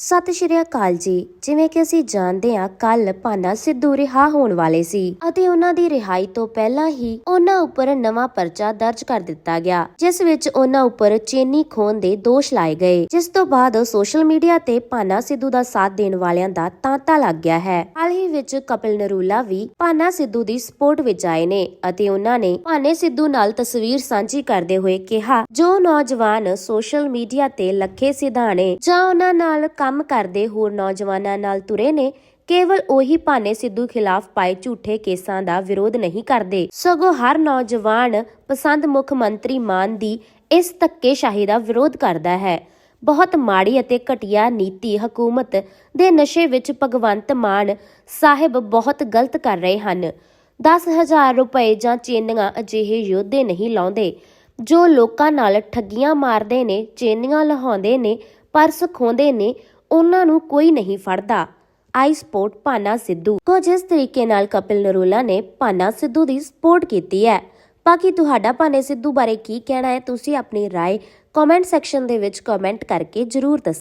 ਸਤਿ ਸ਼੍ਰੀ ਅਕਾਲ ਜੀ। ਜਿਵੇਂ ਕਿ ਅਸੀਂ ਜਾਣਦੇ ਹਾਂ ਕੱਲ ਪਾਨਾ ਸਿੱਧੂ ਰਿਹਾ ਹੋਣ ਵਾਲੇ ਸੀ ਅਤੇ ਉਹਨਾਂ ਦੀ ਰਿਹਾਈ ਤੋਂ ਪਹਿਲਾਂ ਹੀ ਉਹਨਾਂ ਉੱਪਰ ਨਵਾਂ ਪਰਚਾ ਦਰਜ ਕਰ ਦਿੱਤਾ ਗਿਆ, ਜਿਸ ਵਿੱਚ ਉਹਨਾਂ ਉੱਪਰ ਚੇਨੀ ਖੋਣ ਦੇ ਦੋਸ਼ ਲਾਏ ਗਏ। ਜਿਸ ਤੋਂ ਬਾਅਦ ਸੋਸ਼ਲ ਮੀਡੀਆ ਤੇ ਪਾਨਾ ਸਿੱਧੂ ਦਾ ਸਾਥ ਦੇਣ ਵਾਲਿਆਂ ਦਾ ਤਾਂਤਾ ਲੱਗ ਗਿਆ ਹੈ। ਹਾਲ ਹੀ ਵਿੱਚ ਕਪਿਲ ਨਰੂਲਾ ਵੀ ਪਾਨਾ ਸਿੱਧੂ ਦੀ ਸਪੋਰਟ ਵਿੱਚ ਆਏ ਨੇ ਅਤੇ ਉਹਨਾਂ ਨੇ ਪਾਨੇ ਸਿੱਧੂ ਨਾਲ ਤਸਵੀਰ ਸਾਂਝੀ ਕਰਦੇ ਹੋਏ ਕਿਹਾ, ਜੋ ਨੌਜਵਾਨ ਸੋਸ਼ਲ ਮੀਡੀਆ ਤੇ ਲੱਖੇ ਸਿਧਾਣੇ ਜਾਂ ਉਹਨਾਂ ਨਾਲ ਕੰਮ ਕੰਮ ਕਰਦੇ ਹੋਰ ਨੌਜਵਾਨਾਂ ਨਾਲ ਤੁਰੇ ਨੇ, ਕੇਵਲ ਉਹੀ ਭਾਨੇ ਸਿੱਧੂ ਖਿਲਾਫ ਪਾਏ ਝੂਠੇ ਕੇਸਾਂ ਦਾ ਵਿਰੋਧ ਨਹੀਂ ਕਰਦੇ। ਸਗੋਂ ਹਰ ਨੌਜਵਾਨ ਪਸੰਦ ਮੁੱਖ ਮੰਤਰੀ ਮਾਨ ਦੀ ਇਸ ਧੱਕੇਸ਼ਾਹੀ ਦਾ ਵਿਰੋਧ ਕਰਦਾ ਹੈ। ਬਹੁਤ ਮਾੜੀ ਅਤੇ ਘਟੀਆ ਨੀਤੀ ਹਕੂਮਤ ਦੇ ਨਸ਼ੇ ਵਿੱਚ ਭਗਵੰਤ ਮਾਨ ਸਾਹਿਬ ਬਹੁਤ ਗਲਤ ਕਰ ਰਹੇ ਹਨ। 10000 ਰੁਪਏ ਜਾਂ ਚੇਨੀਆਂ ਅਜਿਹੇ ਯੋਧੇ ਨਹੀਂ ਲਾਉਂਦੇ, ਜੋ ਲੋਕਾਂ ਨਾਲ ਠੱਗੀਆਂ ਮਾਰਦੇ ਨੇ, ਚੇਨੀਆਂ ਲਹਾਉਂਦੇ ਨੇ, ਪਰਸ ਖੋਂਦੇ ਨੇ ਉਹਨਾਂ ਨੂੰ ਕੋਈ ਨਹੀਂ ਫੜਦਾ ਆਈ ਸਪੋਰਟ ਪਾਨਾ ਸਿੱਧੂ ਕੁਝ ਇਸ ਤਰੀਕੇ ਨਾਲ ਕਪਿਲ ਨਰੂਲਾ ਨੇ ਪਾਨਾ ਸਿੱਧੂ ਦੀ ਸਪੋਰਟ ਕੀਤੀ ਹੈ ਬਾਕੀ ਤੁਹਾਡਾ ਪਾਨੇ ਸਿੱਧੂ ਬਾਰੇ ਕੀ ਕਹਿਣਾ ਹੈ ਤੁਸੀਂ ਆਪਣੀ رائے ਕਮੈਂਟ ਸੈਕਸ਼ਨ ਦੇ ਵਿੱਚ ਕਮੈਂਟ ਕਰਕੇ ਜਰੂਰ ਦੱਸੋ